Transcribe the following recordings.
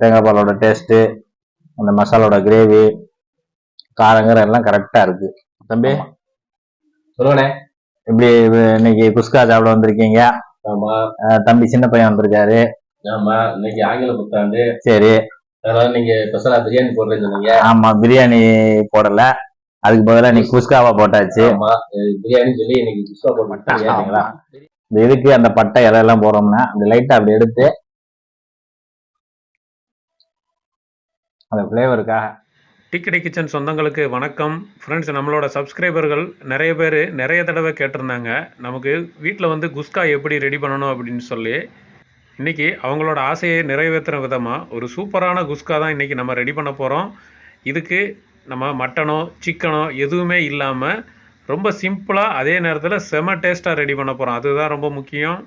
தேங்காய் பாலோட டேஸ்ட்டு அந்த மசாலோட கிரேவி காரங்கர எல்லாம் கரெக்டாக இருக்கு. தம்பி? சொல்லுவனே இப்படி இன்னைக்கு குஸ்கா சாப்பிட வந்திருக்கீங்க? தம்பி சின்ன பையன் வந்திருக்காரு. ஆமா. இன்னைக்கு ஆங்கில புத்தாண்டு. சரி. அதனால நீங்க ஸ்பெஷலா பிரியாணி போடுறேன்னு சொன்னீங்க. ஆமா பிரியாணி போடல. அதுக்கு பதிலா நீ குஸ்காவா போட்டாச்சு. பிரியாணி சொல்லி இன்னைக்கு குஸ்கா போட. இந்த இதுக்கு அந்த பட்டை இலை எல்லாம் போடுறோம்னா அந்த லைட்டா அப்படி எடுத்து அந்த ஃப்ளேவருக்காக டிக்கெட் கிச்சன் சொந்தங்களுக்கு வணக்கம். ஃப்ரெண்ட்ஸ் நம்மளோட சப்ஸ்கிரைபர்கள் நிறைய பேர் நிறைய தடவை கேட்டிருந்தாங்க. நமக்கு வீட்டில் வந்து குஸ்கா எப்படி ரெடி பண்ணணும் அப்படின்னு சொல்லி. இன்றைக்கி அவங்களோட ஆசையை நிறைவேற்றுற விதமாக ஒரு சூப்பரான குஸ்கா தான் இன்றைக்கி நம்ம ரெடி பண்ண போகிறோம் இதுக்கு நம்ம மட்டனோ சிக்கனோ எதுவுமே இல்லாமல் ரொம்ப சிம்பிளாக அதே நேரத்தில் செம டேஸ்ட்டாக ரெடி பண்ண போகிறோம் அதுதான் ரொம்ப முக்கியம்.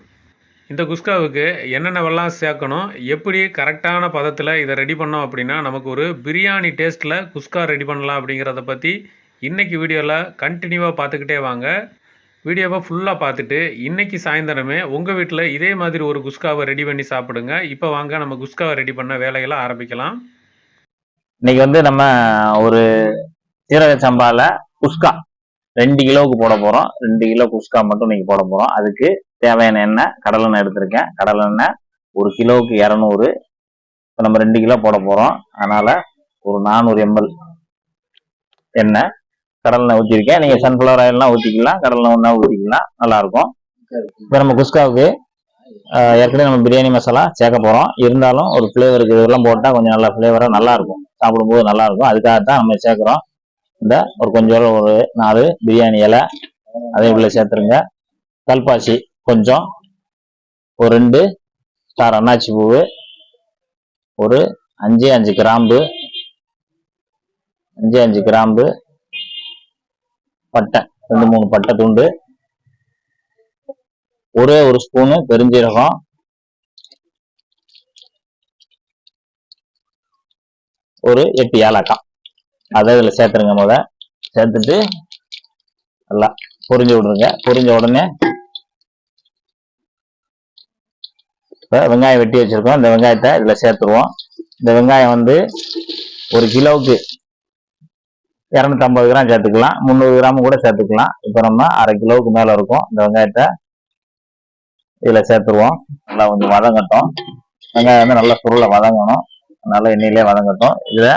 இந்த குஸ்காவுக்கு என்னென்னவெல்லாம் சேர்க்கணும் எப்படி கரெக்டான பதத்தில் இதை ரெடி பண்ணோம் அப்படின்னா நமக்கு ஒரு பிரியாணி டேஸ்ட்டில் குஸ்கா ரெடி பண்ணலாம் அப்படிங்கிறத பற்றி இன்னைக்கு வீடியோவில் கண்டினியூவாக பார்த்துக்கிட்டே வாங்க. வீடியோவை ஃபுல்லாக பார்த்துட்டு இன்றைக்கி சாயந்தரமே உங்கள் வீட்டில் இதே மாதிரி ஒரு குஸ்காவை ரெடி பண்ணி சாப்பிடுங்க. இப்போ வாங்க நம்ம குஸ்காவை ரெடி பண்ண வேலைகளை ஆரம்பிக்கலாம். இன்றைக்கி வந்து நம்ம ஒரு சீரக சம்பாவில் குஸ்கா ரெண்டு கிலோவுக்கு போட போகிறோம் ரெண்டு கிலோ குஸ்கா மட்டும் இன்றைக்கி போட போகிறோம் அதுக்கு தேவையான எண்ணெய் கடலெண்ணெய் எடுத்திருக்கேன். கடலெண்ணெய் ஒரு கிலோவுக்கு இரநூறு. இப்போ நம்ம ரெண்டு கிலோ போட போகிறோம் அதனால் ஒரு நானூறு எம்எல் எண்ணெய். கடலெண்ணெய் ஊற்றிருக்கேன் நீங்கள் சன்ஃப்ளவர் ஆயில்லாம் ஊற்றிக்கலாம் கடலெண்ணெய் ஒன்றா ஊற்றிக்கலாம் நல்லாயிருக்கும். இப்போ நம்ம குஸ்காவுக்கு ஏற்கனவே நம்ம பிரியாணி மசாலா சேர்க்க போகிறோம் இருந்தாலும் ஒரு ஃப்ளேவருக்கு இதெல்லாம் போட்டால் கொஞ்சம் நல்லா ஃப்ளேவராக நல்லாயிருக்கும். சாப்பிடும்போது நல்லாயிருக்கும். அதுக்காக தான் நம்ம சேர்க்குறோம். இந்த ஒரு கொஞ்சம் ஒரு நாலு பிரியாணி இலை அதே உள்ள சேர்த்துருங்க. கல்பாசி கொஞ்சம். ஒரு ரெண்டு ஸ்டார் அன்னாச்சி பூவு. ஒரு அஞ்சு அஞ்சு கிராம்பு. அஞ்சு அஞ்சு கிராம்பு. பட்டை. ரெண்டு மூணு பட்டை துண்டு. ஒரே ஒரு ஸ்பூனு பெருஞ்சீரகம். ஒரு எட்டு ஏலக்காய். அதை இதில் சேர்த்துருங்க முத சேர்த்துட்டு நல்லா பொரிஞ்சு விடுங்க. பொரிஞ்ச உடனே இப்போ வெங்காயம் வெட்டி வச்சுருக்கோம். இந்த வெங்காயத்தை இதில் சேர்த்துருவோம். இந்த வெங்காயம் வந்து ஒரு கிலோவுக்கு இரநூத்தம்பது கிராம் சேர்த்துக்கலாம். முந்நூறு கிராம் கூட சேர்த்துக்கலாம். இப்போ நம்ம அரை கிலோவுக்கு மேலே இருக்கும். இந்த வெங்காயத்தை இதில் சேர்த்துருவோம். நல்லா கொஞ்சம் வதங்கட்டும். வெங்காயம் வந்து நல்லா சுருளை வதங்கணும். நல்லா எண்ணெயிலே வதங்கட்டும். இதில்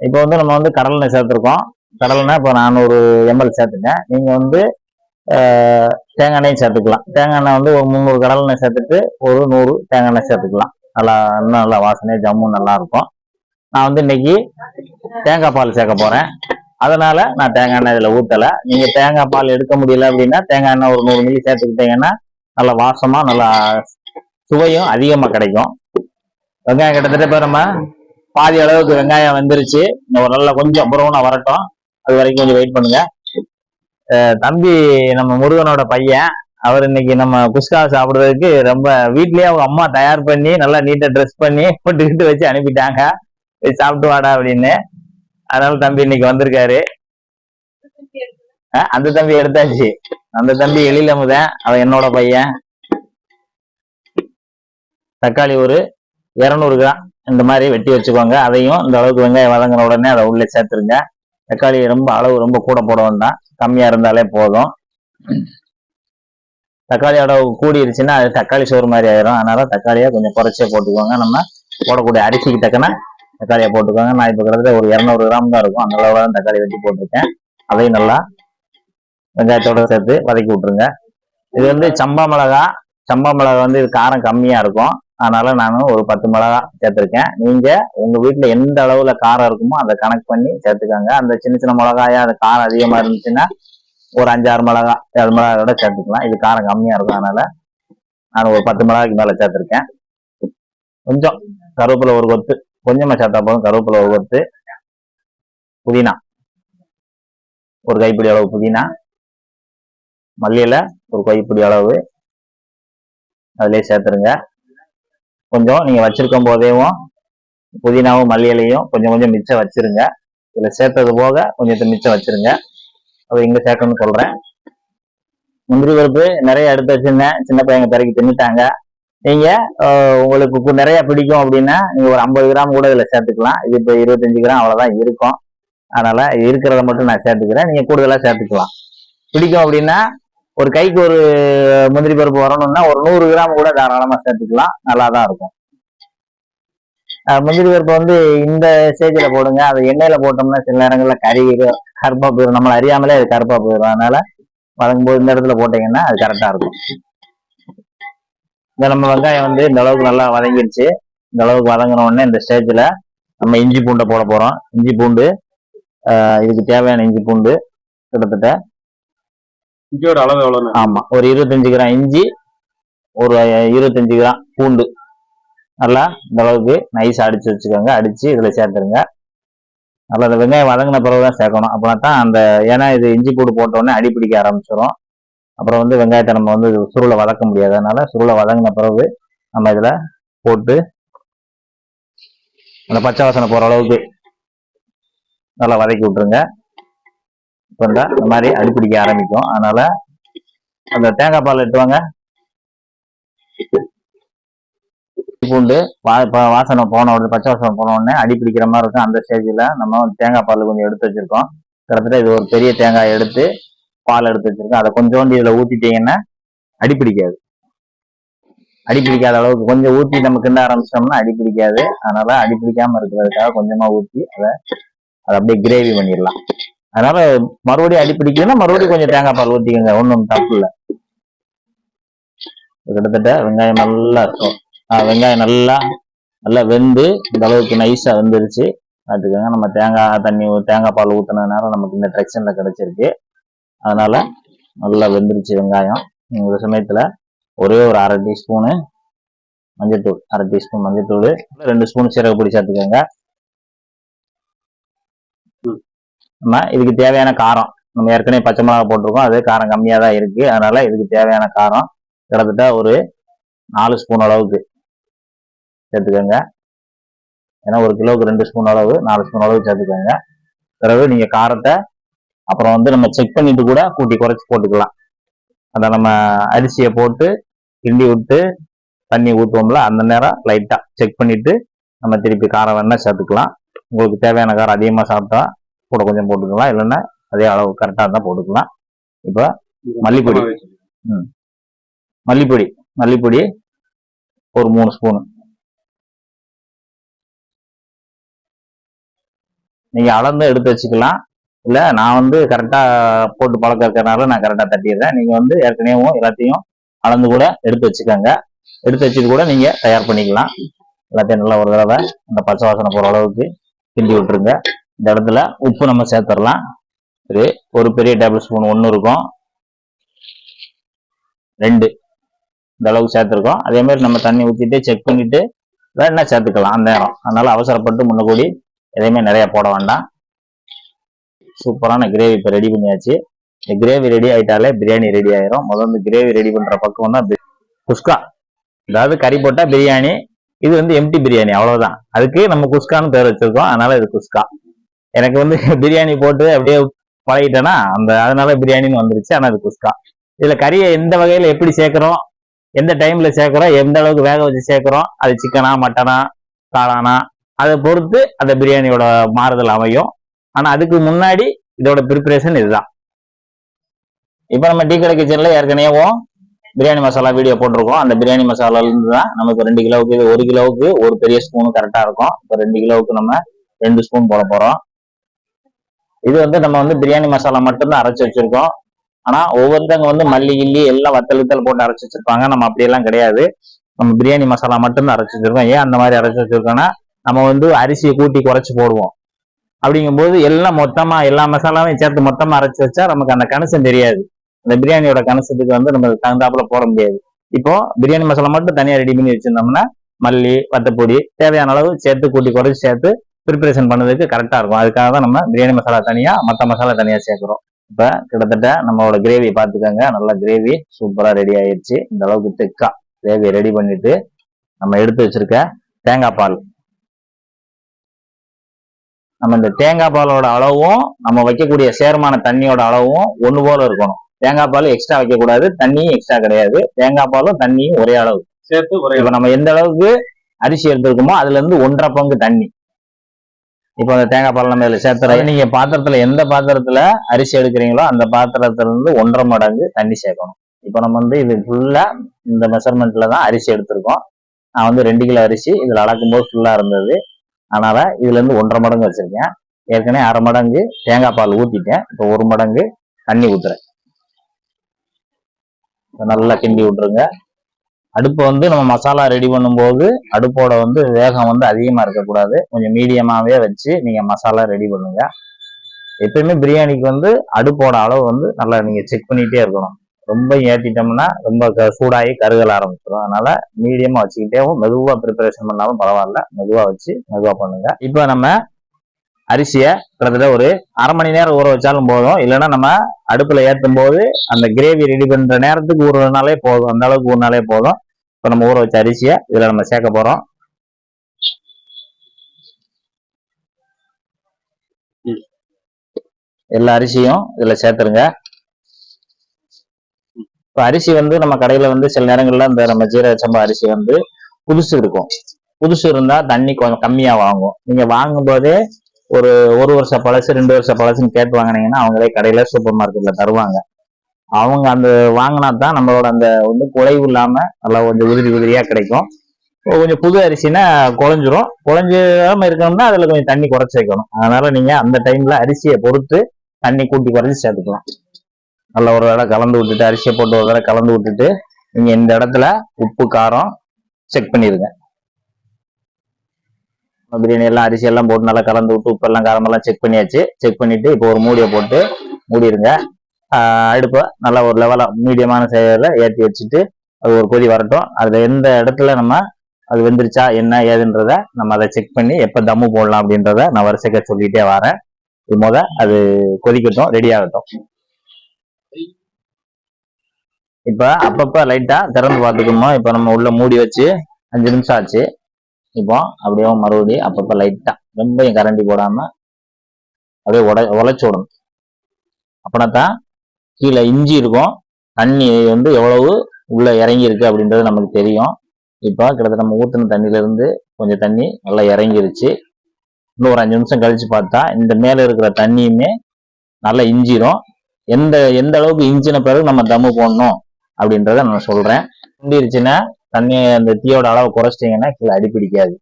இப்போ வந்து நம்ம வந்து கடலெண்ணெய் சேர்த்துருக்கோம். கடலெண்ணெய் இப்போ நானூறு எம்எல் சேர்த்துட்டேன் நீங்கள் வந்து தேங்காய் எண்ணெயும் சேர்த்துக்கலாம். தேங்காய் எண்ணெய் வந்து ஒரு முந்நூறு கடலெண்ணெய் சேர்த்துட்டு ஒரு நூறு தேங்காய் எண்ணெய் சேர்த்துக்கலாம். நல்லா இன்னும் நல்லா வாசனையாக ஜம்மு நல்லா இருக்கும். நான் வந்து இன்னைக்கு தேங்காய் பால் சேர்க்க போகிறேன் அதனால நான் தேங்காய் எண்ணெய் இதில் ஊற்றலை நீங்கள் தேங்காய் பால் எடுக்க முடியல அப்படின்னா தேங்காய் எண்ணெய் ஒரு நூறு மில்லி சேர்த்துக்கிட்டீங்கன்னா நல்லா வாசமாக நல்லா சுவையும் அதிகமாக கிடைக்கும். வெங்காயம் கிட்டத்தட்ட இப்போ நம்ம பாதி அளவுக்கு வெங்காயம் வெந்துருச்சு. இன்னும் ஒரு நல்லா கொஞ்சம் புறவுனா வரட்டும். அது வரைக்கும் கொஞ்சம் வெயிட் பண்ணுங்கள் தம்பி நம்ம முருகனோட பையன். அவர் இன்னைக்கு நம்ம குஸ்கா சாப்பிடுறதுக்கு ரொம்ப வீட்லயே அவங்க அம்மா தயார் பண்ணி நல்லா நீட்டா ட்ரெஸ் பண்ணி போட்டுக்கிட்டு வச்சு அனுப்பிட்டாங்க. போய் சாப்பிட்டு வாடா அப்படின்னு. அதனால தம்பி இன்னைக்கு வந்திருக்காரு. அந்த தம்பி எடுத்தாச்சு. அந்த தம்பி எழில முதன் அவன் என்னோட பையன். தக்காளி ஒரு இரநூறு கிராம் இந்த மாதிரி வெட்டி வச்சுக்கோங்க. அதையும் இந்த அளவுக்கு வெங்காயம் வதங்கின உடனே அதை உள்ளே சேர்த்துருங்க. தக்காளி ரொம்ப அளவு ரொம்ப கூட போட வேண்டாம் கம்மியாக இருந்தாலே போதும். தக்காளி அளவு கூடிருச்சுன்னா அது தக்காளி சோறு மாதிரி ஆயிரும். அதனால தக்காளியை கொஞ்சம் குறைச்சே போட்டுக்கோங்க. நம்ம போடக்கூடிய அரிசிக்கு தக்கன தக்காளியை போட்டுக்கோங்க. நான் இப்போ கிட்டத்தட்ட ஒரு இரநூறு கிராம் தான் இருக்கும். அந்த அளவுல தான் தக்காளி வெட்டி போட்டிருக்கேன். அதையும் நல்லா வெங்காயத்தோட சேர்த்து வதக்கி விட்டுருங்க. இது வந்து சம்பா மிளகா. சம்பா மிளகா வந்து இது காரம் கம்மியாக இருக்கும். அதனால நான் ஒரு பத்து மிளகா சேர்த்துருக்கேன். நீங்க உங்க வீட்டுல எந்த அளவுல காரம் இருக்குமோ அதை கணக்கு பண்ணி சேர்த்துக்கோங்க. அந்த சின்ன சின்ன மிளகாயா அது காரம் அதிகமா இருந்துச்சுன்னா ஒரு அஞ்சாறு மிளகா ஏழு மிளகாயோட சேர்த்துக்கலாம். இது காரம் கம்மியா இருக்கும். அதனால நான் ஒரு பத்து மிளகாய்க்கு மேல சேர்த்துருக்கேன். கொஞ்சம் கருவேப்பிலை ஒரு கொத்து. கொஞ்சமா சேர்த்தா போதும். கருவேப்பிலை ஒரு கொத்து. புதினா. ஒரு கைப்பிடி அளவு புதினா. மல்லியில ஒரு கைப்பிடி அளவு. அதிலே சேர்த்துருங்க. கொஞ்சம் நீங்க வச்சிருக்கும் போதேவும் புதினாவும் மல்லி இலையும் கொஞ்சம் கொஞ்சம் மிச்சம் வச்சிருங்க. இதுல சேர்த்தது போக கொஞ்சத்தை மிச்சம் வச்சிருங்க. அது இங்க சேர்க்கணும்னு சொல்றேன். முந்திரி பருப்பு நிறைய எடுத்து வச்சிருந்தேன். சின்ன பையங்க பிறகு தின்னுட்டாங்க. நீங்க உங்களுக்கு நிறைய பிடிக்கும் அப்படின்னா நீங்க ஒரு ஐம்பது கிராம் கூட இதுல சேர்த்துக்கலாம். இது இப்போ இருபத்தஞ்சு கிராம் அவ்வளவுதான் இருக்கும். அதனால இருக்கிறத மட்டும் நான் சேர்த்துக்கிறேன். நீங்க கூடுதலா சேர்த்துக்கலாம். பிடிக்கும் அப்படின்னா ஒரு கைக்கு ஒரு முந்திரி பருப்பு வரணும்னா ஒரு நூறு கிராம் கூட தாராளமா சேர்த்துக்கலாம். நல்லா தான் இருக்கும். ஆஹ், முந்திரி பருப்பு வந்து இந்த ஸ்டேஜில் போடுங்க. அதை எண்ணெயில போட்டோம்னா சில நேரங்களில் கறி கருப்பா போயிடும் நம்மளை அறியாமலே அது கருப்பா போயிடும் அதனால வதங்கும்போது இந்த இடத்துல போட்டீங்கன்னா அது கரெக்டாக இருக்கும். இந்த நம்ம வெங்காயம் வந்து இந்த அளவுக்கு நல்லா வதங்கிடுச்சு இந்த அளவுக்கு வதங்கின உடனே இந்த ஸ்டேஜில் நம்ம இஞ்சி பூண்டை போட போகிறோம் இஞ்சி பூண்டு இதுக்கு தேவையான இஞ்சி பூண்டு கிட்டத்தட்ட இஞ்சியோட அளவு எவ்வளவு ஆமா ஒரு இருபத்தஞ்சு கிராம் இஞ்சி ஒரு இருபத்தஞ்சு கிராம் பூண்டு. நல்லா இந்த அளவுக்கு நைஸ் அடிச்சு வச்சுக்கோங்க. அடிச்சு இதுல சேர்த்துருங்க. நல்லா இந்த வெங்காயம் வதங்கின பிறகு தான் சேர்க்கணும். அப்படின்னா தான் அந்த ஏன்னா இது இஞ்சி பூண்டு போட்டோடனே அடி பிடிக்க ஆரம்பிச்சிடும் அப்புறம் வந்து வெங்காயத்தை நம்ம வந்து சுருளை வதக்க முடியாது. அதனால சுருளை வதங்கின பிறகு நம்ம இதில் போட்டு அந்த பச்சை வாசனை போகிற அளவுக்கு நல்லா வதக்கி விட்டுருங்க. இப்போ இந்த மாதிரி அடிப்பிடிக்க ஆரம்பிக்கும். அதனால அந்த தேங்காய் பால் எடுத்துவாங்க பூண்டு வா வாசனை போன உடனே பச்சை வாசனை போன உடனே அடி பிடிக்கிற மாதிரி இருக்கும். அந்த ஸ்டேஜில் நம்ம தேங்காய் பால் கொஞ்சம் எடுத்து வச்சிருக்கோம். கிட்டத்தட்ட இது ஒரு பெரிய தேங்காய் எடுத்து பால் எடுத்து வச்சிருக்கோம். அதை கொஞ்சோண்டு இதில் ஊற்றிட்டீங்கன்னா அடி பிடிக்காது அடி பிடிக்காத அளவுக்கு கொஞ்சம் ஊற்றி நம்ம கிண்ட ஆரம்பிச்சிட்டோம்னா அடி பிடிக்காது அதனால அடி பிடிக்காம இருக்கிறதுக்காக கொஞ்சமா ஊற்றி அதை அதை அப்படியே கிரேவி பண்ணிடலாம். அதனால மறுபடியும் அடி பிடிக்கணும்னா மறுபடியும் கொஞ்சம் தேங்காய் பால் ஊற்றிக்கோங்க ஒன்றும் தப்பு இல்லை. கிட்டத்தட்ட வெங்காயம் நல்லா இருக்கும். வெங்காயம் நல்லா நல்லா வெந்து இந்த அளவுக்கு நைஸா வெந்துருச்சு. பார்த்துக்கோங்க நம்ம தேங்காய் தண்ணி தேங்காய் பால் ஊற்றினதுனால நமக்கு இந்த டெக்ஷன்ல கிடைச்சிருக்கு. அதனால நல்லா வெந்துருச்சு வெங்காயம். இந்த சமயத்துல ஒரே ஒரு அரை டீஸ்பூனு மஞ்சத்தூள் அரை டீஸ்பூன் மஞ்சத்தூள் ரெண்டு ஸ்பூன் சீரக பொடி சேர்த்துக்கோங்க. நம்ம இதுக்கு தேவையான காரம். நம்ம ஏற்கனவே பச்சை மிளகா போட்டிருக்கோம் அது காரம் கம்மியாக தான் இருக்குது அதனால் இதுக்கு தேவையான காரம் கிட்டத்தட்ட ஒரு நாலு ஸ்பூன் அளவுக்கு சேர்த்துக்கோங்க. ஏன்னா ஒரு கிலோவுக்கு ரெண்டு ஸ்பூன் அளவு நாலு ஸ்பூன் அளவு சேர்த்துக்கோங்க. பிறகு நீங்கள் காரத்தை அப்புறம் வந்து நம்ம செக் பண்ணிட்டு கூட கூட்டி குறைச்சி போட்டுக்கலாம். அதை நம்ம அரிசியை போட்டு கிண்டி விட்டு தண்ணி ஊற்றுவோம்ல அந்த நேரம் லைட்டாக செக் பண்ணிவிட்டு நம்ம திருப்பி காரம் வேணால் சேர்த்துக்கலாம். உங்களுக்கு தேவையான காரம் அதிகமாக சாப்பிட்டா கூட கொஞ்சம் போட்டுக்கலாம். இல்லைன்னா அதே அளவு கரெக்டாக இருந்தால் போட்டுக்கலாம். இப்போ மல்லிப்பொடி. மல்லிப்பொடி. மல்லிப்பொடி ஒரு மூணு ஸ்பூனு நீங்க அளந்து எடுத்து வச்சுக்கலாம். இல்ல நான் வந்து கரெக்டா போட்டு பழக்கம் இருக்கறனால நான் கரெக்டா தட்டிடுறேன். நீங்க வந்து ஏற்கனவே எல்லாத்தையும் அளந்து கூட எடுத்து வச்சுக்கோங்க. எடுத்து வச்சுட்டு கூட நீங்க தயார் பண்ணிக்கலாம். எல்லாத்தையும் நல்லா ஒரு தடவை அந்த பச்சை வாசனை போற அளவுக்கு கிண்டி விட்டுருங்க. இந்த இடத்துல உப்பு நம்ம சேர்த்துடலாம். சரி ஒரு பெரிய டேபிள் ஸ்பூன் ஒன்று இருக்கும். ரெண்டு. இந்த அளவுக்கு சேர்த்துருக்கோம். அதே மாதிரி நம்ம தண்ணி ஊற்றிட்டு செக் பண்ணிட்டு வேணா சேர்த்துக்கலாம். அந்த நேரம். அதனால அவசரப்பட்டு முன்னக்கூடி எதையுமே நிறைய போட வேண்டாம். சூப்பரான கிரேவி இப்போ ரெடி பண்ணியாச்சு. இந்த கிரேவி ரெடி ஆயிட்டாலே பிரியாணி ரெடி ஆயிரும். முதல்ல கிரேவி ரெடி பண்ற பக்கம் தான் குஸ்கா. அதாவது கறி போட்டா பிரியாணி. இது வந்து எம்டி பிரியாணி. அவ்வளவுதான். அதுக்கு நம்ம குஸ்கான்னு பேர் வச்சிருக்கோம். அதனால இது குஸ்கா. எனக்கு வந்து பிரியாணி போட்டு அப்படியே பழகிட்டேன்னா அந்த அதனால பிரியாணின்னு வந்துருச்சு. ஆனால் அது குஸ்கா. இதுல கறியை எந்த வகையில எப்படி சேர்க்கிறோம் எந்த டைம்ல சேர்க்கிறோம் எந்த அளவுக்கு வேக வச்சு சேர்க்கிறோம் அது சிக்கனா மட்டனா காளானா அதை பொறுத்து அந்த பிரியாணியோட மாறுதல் அமையும். ஆனா அதுக்கு முன்னாடி இதோட ப்ரிப்பரேஷன் இதுதான். இப்போ நம்ம டீ கடை கிச்சன்ல ஏற்கனவே பிரியாணி மசாலா வீடியோ போட்டிருக்கோம். அந்த பிரியாணி மசாலாலேருந்து தான் நமக்கு ரெண்டு கிலோவுக்கு இது ஒரு கிலோவுக்கு ஒரு பெரிய ஸ்பூன் கரெக்டாக இருக்கும். இப்போ ரெண்டு கிலோவுக்கு நம்ம ரெண்டு ஸ்பூன் போட போகிறோம் இது வந்து நம்ம வந்து பிரியாணி மசாலா மட்டும்தான் அரைச்சு வச்சிருக்கோம். ஆனா ஒவ்வொருத்தவங்க வந்து மல்லி கில்லி எல்லாம் வத்தல் வித்தல் போட்டு அரைச்சு வச்சிருப்பாங்க. நம்ம அப்படியெல்லாம் கிடையாது. நம்ம பிரியாணி மசாலா மட்டும்தான் அரைச்சு வச்சிருக்கோம். ஏன் அந்த மாதிரி அரைச்சு வச்சிருக்கோம்னா நம்ம வந்து அரிசியை கூட்டி குறைச்சு போடுவோம். அப்படிங்கும்போது எல்லாம் மொத்தமா எல்லா மசாலாவையும் சேர்த்து மொத்தமா அரைச்சு வச்சா நமக்கு அந்த கணசம் தெரியாது. அந்த பிரியாணியோட கணசத்துக்கு வந்து நம்ம தகுந்தாப்புல போட முடியாது. இப்போ பிரியாணி மசாலா மட்டும் தனியா ரெடி பண்ணி வச்சிருந்தோம்னா மல்லி வத்தப்பொடி தேவையான அளவு சேர்த்து கூட்டி குறைச்சு சேர்த்து ப்ரிப்பரேஷன் பண்ணதுக்கு கரெக்டா இருக்கும். அதுக்காக தான் நம்ம பிரியாணி மசாலா தனியா மற்ற மசாலா தனியா சேர்க்கிறோம். இப்ப கிட்டத்தட்ட நம்மளோட கிரேவி பார்த்துக்கோங்க. நல்லா கிரேவி சூப்பரா ரெடி ஆயிடுச்சு. இந்த அளவுக்கு திக்கா கிரேவி ரெடி பண்ணிட்டு நம்ம எடுத்து வச்சிருக்க தேங்காய் பால். நம்ம இந்த தேங்காய் பாலோட அளவும் நம்ம வைக்கக்கூடிய சேர்மான தண்ணியோட அளவும் ஒன்று போல இருக்கணும். தேங்காய் பால் எக்ஸ்ட்ரா வைக்கக்கூடாது. தண்ணியும் எக்ஸ்ட்ரா கிடையாது. தேங்காய் பாலும் தண்ணியும் ஒரே அளவு. சேர்த்து ஒரு இப்ப நம்ம எந்த அளவுக்கு அரிசி எடுத்திருக்கோமோ அதுல இருந்து ஒன்றரை பங்கு தண்ணி. இப்போ அந்த தேங்காய் பால் நம்ம இதுல சேர்த்துறோம் நீங்க பாத்திரத்துல எந்த பாத்திரத்துல அரிசி எடுக்கிறீங்களோ அந்த பாத்திரத்துல இருந்து ஒன்றரை மடங்கு தண்ணி சேர்க்கணும். இப்போ நம்ம வந்து இது ஃபுல்லா இந்த மெஷர்மெண்ட்ல தான் அரிசி எடுத்திருக்கோம். நான் வந்து ரெண்டு கிலோ அரிசி இதுல அளக்கும்போது ஃபுல்லா இருந்தது. அதனால இதுல இருந்து ஒன்றரை மடங்கு வச்சிருக்கேன். ஏற்கனவே அரை மடங்கு தேங்காய் பால் ஊத்திட்டேன். இப்போ ஒரு மடங்கு தண்ணி ஊத்துறேன். நல்லா கிண்டி விட்டுருங்க. அடுப்பு வந்து நம்ம மசாலா ரெடி பண்ணும்போது அடுப்போட வந்து வேகம் வந்து அதிகமாக இருக்கக்கூடாது. கொஞ்சம் மீடியமாகவே வச்சு நீங்கள் மசாலா ரெடி பண்ணுங்க. எப்பயுமே பிரியாணிக்கு வந்து அடுப்போட அளவு வந்து நல்லா நீங்கள் செக் பண்ணிகிட்டே இருக்கணும். ரொம்ப ஏற்றிட்டோம்னா ரொம்ப க- சூடாகி கருகல ஆரம்பிச்சிடும் அதனால மீடியமாக வச்சுக்கிட்டேவும் மெதுவாக ப்ரிப்பரேஷன் பண்ணாலும் பரவாயில்ல. மெதுவாக வச்சு மெதுவாக பண்ணுங்க. இப்போ நம்ம அரிசியை கிட்டத்தட்ட ஒரு அரை மணி நேரம் ஊற வச்சாலும் போதும். இல்லைன்னா நம்ம அடுப்புல ஏற்றும் போது அந்த கிரேவி ரெடி பண்ற நேரத்துக்கு ஊறுனாலே போதும். அந்த அளவுக்கு ஊறினாலே போதும். இப்போ நம்ம ஊற வச்ச அரிசியை இதுல நம்ம சேர்க்க போறோம். எல்லா அரிசியும் இதுல சேர்த்துருங்க. இப்போ அரிசி வந்து நம்ம கடையில வந்து சில நேரங்கள்ல இந்த நம்ம ஜீரக சம்பா அரிசி வந்து புதுசு இருக்கும். புதுசு இருந்தா தண்ணி கொஞ்சம் கம்மியா வாங்கும். நீங்க வாங்கும் போதே ஒரு ஒரு வருஷம் பழசு ரெண்டு வருஷம் பழசுன்னு கேட்டு வாங்கினீங்கன்னா அவங்களே கடையில சூப்பர் மார்க்கெட்ல தருவாங்க. அவங்க அந்த வாங்கினா தான் நம்மளோட அந்த வந்து குலைவு இல்லாம நல்லா கொஞ்சம் உதிரி உதிரியா கிடைக்கும். கொஞ்சம் புது அரிசினா குழஞ்சிரும். குழஞ்சாம இருக்கணும்னா அதுல கொஞ்சம் தண்ணி குறைச்சி வைக்கணும். அதனால நீங்க அந்த டைம்ல அரிசியை பொறுத்து தண்ணி கூட்டி குறைச்சி சேர்த்துக்கலாம். நல்லா ஒரு தடவை கலந்து விட்டுட்டு அரிசியை போட்டு ஒரு தடவை கலந்து விட்டுட்டு நீங்க இந்த இடத்துல உப்பு காரம் செக் பண்ணிடுங்க பிரியாணி எல்லாம் அரிசி எல்லாம் போட்டு நல்லா கலந்து விட்டு உப்பு எல்லாம் காரமெல்லாம் செக் பண்ணியாச்சு. செக் பண்ணிட்டு இப்போ ஒரு மூடியை போட்டு மூடிடுங்க அடுப்பை நல்லா ஒரு லெவலாக மீடியமான செயலில் ஏற்றி வச்சுட்டு அது ஒரு கொதி வரட்டும். அது எந்த இடத்துல நம்ம அது வெந்துருச்சா என்ன ஏதுன்றத நம்ம அதை செக் பண்ணி எப்போ தம்மு போடலாம் அப்படின்றத நான் வரிசைக்க சொல்லிகிட்டே வரேன். இது முத அது கொதிக்கட்டும் ரெடி ஆகட்டும். இப்போ அப்பப்போ லைட்டாக திறந்து பார்த்துக்கணும்? இப்போ நம்ம உள்ள மூடி வச்சு அஞ்சு நிமிஷம் ஆச்சு. இப்போ அப்படியே மறுபடியும் அப்பப்போ லைட்டாக ரொம்பவும் கரண்டி போடாமல் அப்படியே உட உழைச்சி விடணும். அப்படின்னா தான் கீழே இஞ்சி இருக்கும். தண்ணி வந்து எவ்வளவு உள்ளே இறங்கியிருக்கு அப்படின்றது நமக்கு தெரியும். இப்போ கிட்டத்தட்ட நம்ம ஊற்றின தண்ணியிலேருந்து கொஞ்சம் தண்ணி நல்லா இறங்கிருச்சு. இன்னும் ஒரு அஞ்சு நிமிஷம் கழித்து பார்த்தா இந்த மேலே இருக்கிற தண்ணியுமே நல்லா இஞ்சிரும். எந்த எந்த அளவுக்கு இஞ்சின பிறகு நம்ம தம்மு போடணும் அப்படின்றத நான் சொல்கிறேன் இண்டிருச்சுன்னா தண்ணி அந்த தீயோட அளவை குறைச்சிட்டிங்கன்னா கீழே அடிப்பிடிக்காது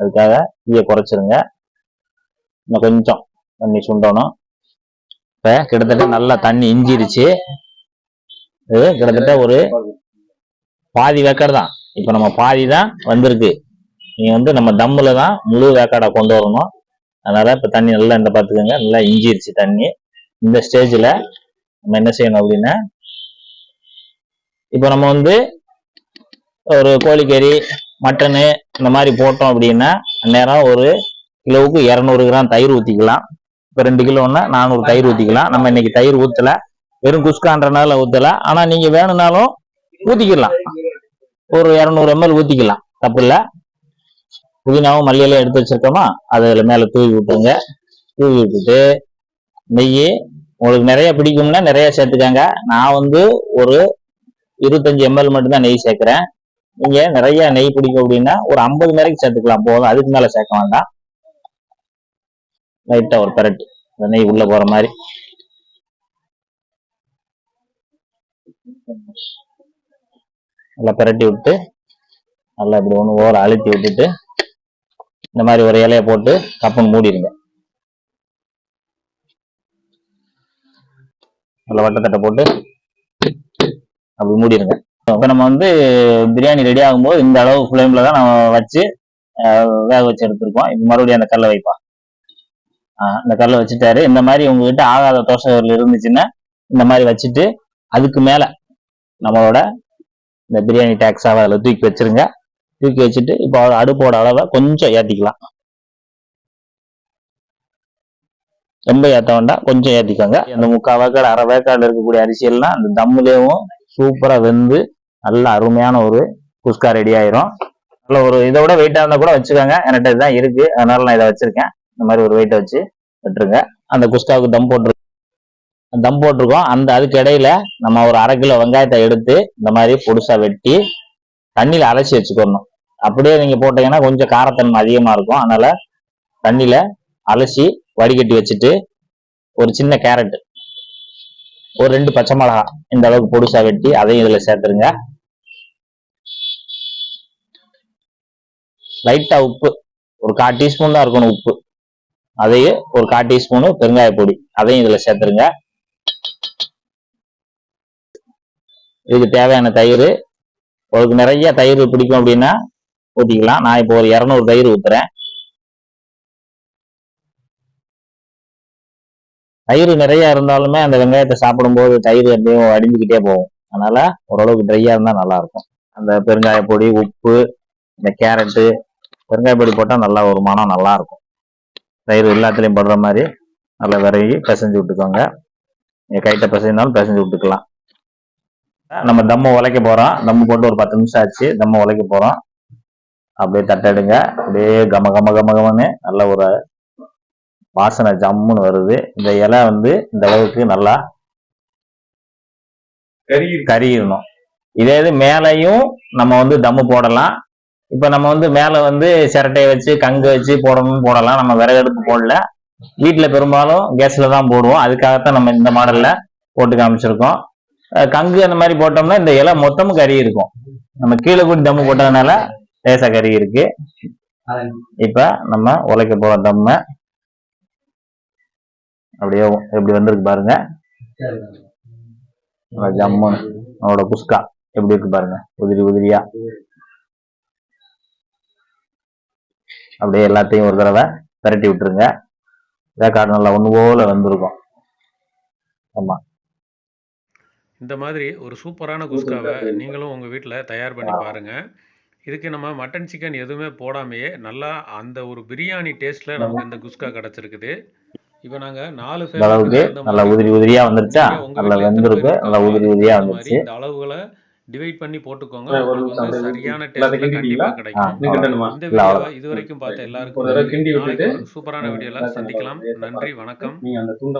அதுக்காக தீயை குறைச்சிருங்க. இன்னும் கொஞ்சம் தண்ணி சுண்டணும். இப்ப கிட்டத்தட்ட நல்லா தண்ணி இஞ்சிருச்சு. இது கிட்டத்தட்ட ஒரு பாதி வேக்காடு தான். இப்ப நம்ம பாதி தான் வந்திருக்கு. நீங்கள் வந்து நம்ம தம்மில் தான் முழு வேக்காடை கொண்டு வரணும். அதனால இப்ப தண்ணி நல்லா இந்த பாத்துக்கோங்க. நல்லா இஞ்சிருச்சு தண்ணி. இந்த ஸ்டேஜ்ல நம்ம என்ன செய்யணும் அப்படின்னா இப்போ நம்ம வந்து ஒரு கோழிக்கறி மட்டனு இந்த மாதிரி போட்டோம் அப்படின்னா நேரம் ஒரு கிலோவுக்கு இரநூறு கிராம் தயிர் ஊற்றிக்கலாம் இப்போ ரெண்டு கிலோன்னா நானூறு தயிர் ஊற்றிக்கலாம் நம்ம இன்னைக்கு தயிர் ஊற்றலை வெறும் குஸ்கான்றனால ஊற்றல ஆனால் நீங்கள் வேணும்னாலும் ஊற்றிக்கலாம் ஒரு இரநூறு எம்எல் ஊற்றிக்கலாம் தப்பு இல்லை. புதினாவும் மல்லியெல்லாம் எடுத்து வச்சிருக்கோமா? அதில் மேலே தூவி விட்டுருங்க. தூவி விட்டுட்டு நெய் உங்களுக்கு நிறைய பிடிக்கும்னா நிறைய சேர்த்துக்கங்க. நான் வந்து ஒரு இருபத்தஞ்சு எம்எல் மட்டும்தான் நெய் சேர்க்குறேன். நீங்க நிறைய நெய் பிடிக்கும் அப்படின்னா ஒரு ஐம்பது மேரைக்கு சேர்த்துக்கலாம். போதும். அதுக்கு மேல சேர்க்க வேண்டாம். லைட்டா ஒரு பெரட்டு. இந்த நெய் உள்ள போற மாதிரி. நல்லா பெரட்டி விட்டு நல்லா இப்படி ஒன்று ஓர அழுத்தி விட்டுட்டு இந்த மாதிரி ஒரு இலையை போட்டு கப்புன்னு மூடிடுங்க. நல்லா வட்டத்தட்டை போட்டு அப்படி மூடிடுங்க. இப்போ நம்ம வந்து பிரியாணி ரெடி ஆகும்போது இந்த அளவு ஃப்ளேமில் தான் நம்ம வச்சு வேக வச்சு எடுத்திருக்கோம். இப்போ மறுபடியும் அந்த கல்லை வைப்பா. ஆஹ், கல்லை வச்சுட்டாரு. இந்த மாதிரி உங்ககிட்ட ஆகாத தோசைகள் இருந்துச்சுன்னா இந்த மாதிரி வச்சுட்டு அதுக்கு மேலே நம்மளோட இந்த பிரியாணி டேக்ஸாவை அதில் தூக்கி வச்சிருங்க. தூக்கி வச்சுட்டு இப்போ அடுப்போட அளவை கொஞ்சம் ஏற்றிக்கலாம் ரொம்ப ஏற்ற வேண்டாம். கொஞ்சம் ஏற்றிக்கோங்க அந்த முக்கால் வேக்காடு அரை வேக்காடு இருக்கக்கூடிய அரிசியல்லாம் அந்த தம்முலேயும் சூப்பராக வெந்து நல்ல அருமையான ஒரு குஸ்கா ரெடி ஆயிரும். நல்ல ஒரு இதை விட வெயிட்டா இருந்தா கூட வச்சுக்கோங்க. என்கிட்ட இதுதான் இருக்கு. அதனால நான் இதை வச்சிருக்கேன். இந்த மாதிரி ஒரு வெயிட்டை வச்சு விட்டுருங்க. அந்த குஸ்காவுக்கு தம் போட்டு தம் போட்டிருக்கோம். அந்த அதுக்கு இடையில நம்ம ஒரு அரை கிலோ வெங்காயத்தை எடுத்து இந்த மாதிரி பொடுசா வெட்டி தண்ணியில அலசி வச்சுக்கணும். அப்படியே நீங்க போட்டீங்கன்னா கொஞ்சம் காரத்தன்மை அதிகமா இருக்கும். அதனால தண்ணியில அலசி வடிகட்டி வச்சுட்டு ஒரு சின்ன கேரட் ஒரு ரெண்டு பச்சை மிளகா இந்த அளவுக்கு பொடுசா வெட்டி அதையும் இதுல சேர்த்துருங்க. லைட்டா உப்பு. ஒரு கால் டீஸ்பூன் தான் இருக்கணும் உப்பு. அதையும் ஒரு கால் டீஸ்பூனு பெருங்காய பொடி. அதையும் இதுல சேர்த்துருங்க. இதுக்கு தேவையான தயிர். உங்களுக்கு நிறைய தயிர் பிடிக்கும் அப்படின்னா ஊற்றிக்கலாம் நான் இப்போ ஒரு இரநூறு தயிர் ஊத்துறேன். தயிர் நிறைய இருந்தாலுமே அந்த வெங்காயத்தை சாப்பிடும்போது தயிர் எப்படியும் அடிஞ்சுக்கிட்டே போகும். அதனால ஓரளவுக்கு ட்ரையா இருந்தா நல்லா இருக்கும். அந்த பெருங்காய பொடி உப்பு இந்த கேரட்டு பெருங்காய பொடி போட்டால் நல்லா ஒரு மனம் நல்லா இருக்கும் தயிர் எல்லாத்துலேயும் படுற மாதிரி நல்லா விரவி பிசைஞ்சு விட்டுக்கோங்க. நீங்கள் கைட்ட பிசைஞ்சாலும் பிசைஞ்சு விட்டுக்கலாம். நம்ம தம்மு உலைக்க போகிறோம் தம்மு போட்டு ஒரு பத்து நிமிஷம் ஆச்சு. தம்மு உலைக்க போகிறோம் அப்படியே தட்டெடுங்க. அப்படியே கம கம கம கமன்னு நல்ல ஒரு வாசனை ஜம்முன்னு வருது. இந்த இலை வந்து இந்த அளவுக்கு நல்லா கறி கறியிடணும் இதே இது மேலையும் நம்ம வந்து தம்மு போடலாம். இப்ப நம்ம வந்து மேல வந்து சிரட்டையை வச்சு கங்கு வச்சு போடணும்னு போடலாம். நம்ம விறகடுப்பு போடல. வீட்டுல பெரும்பாலும் கேஸ்ல தான் போடுவோம். அதுக்காகத்தான் நம்ம இந்த மாடல்ல போட்டு காமிச்சிருக்கோம். கங்கு அந்த மாதிரி போட்டோம்னா இந்த இலை மொத்தமும் கறி இருக்கும். நம்ம கீழே கூட்டி தம்மு போட்டதுனால லேசா கறி இருக்கு. இப்ப நம்ம உழைக்க போகிற தம்ம அப்படியே எப்படி வந்திருக்கு பாருங்க. ஜம்முன்னு அவனோட குஸ்கா எப்படி இருக்கு பாருங்க. உதிரி உதிரியா. அப்படியே எல்லாத்தையும் ஒரு தடவை பிரட்டி விட்டுருங்க. வேக்காடு நல்லா ஒன்று போல வந்திருக்கும். ஆமா. இந்த மாதிரி ஒரு சூப்பரான குஸ்காவை நீங்களும் உங்கள் வீட்டில் தயார் பண்ணி பாருங்க. இதுக்கு நம்ம மட்டன் சிக்கன் எதுவுமே போடாமையே நல்லா அந்த ஒரு பிரியாணி டேஸ்ட்டில் நமக்கு இந்த குஸ்கா கிடச்சிருக்குது. இப்போ நாங்கள் நாலு இந்த நல்லா உதிரி உதிரியா வந்துருச்சா? நீங்க நல்லா வெந்திருக்கு பேர் நல்லா? உதிரி உதிரியா அந்த மாதிரி வந்துருச்சு. இந்த அளவுகளை டிவைட் பண்ணி போட்டுக்கோங்க. உங்களுக்கு வந்து சரியான டேஸ்ட்ல கண்டிப்பா? கிடைக்கும். இந்த வீடியோவை அவ்வளவுதான். இதுவரைக்கும் பார்த்த எல்லாருக்கும் சூப்பரான வீடியோல சந்திக்கலாம். நன்றி வணக்கம்.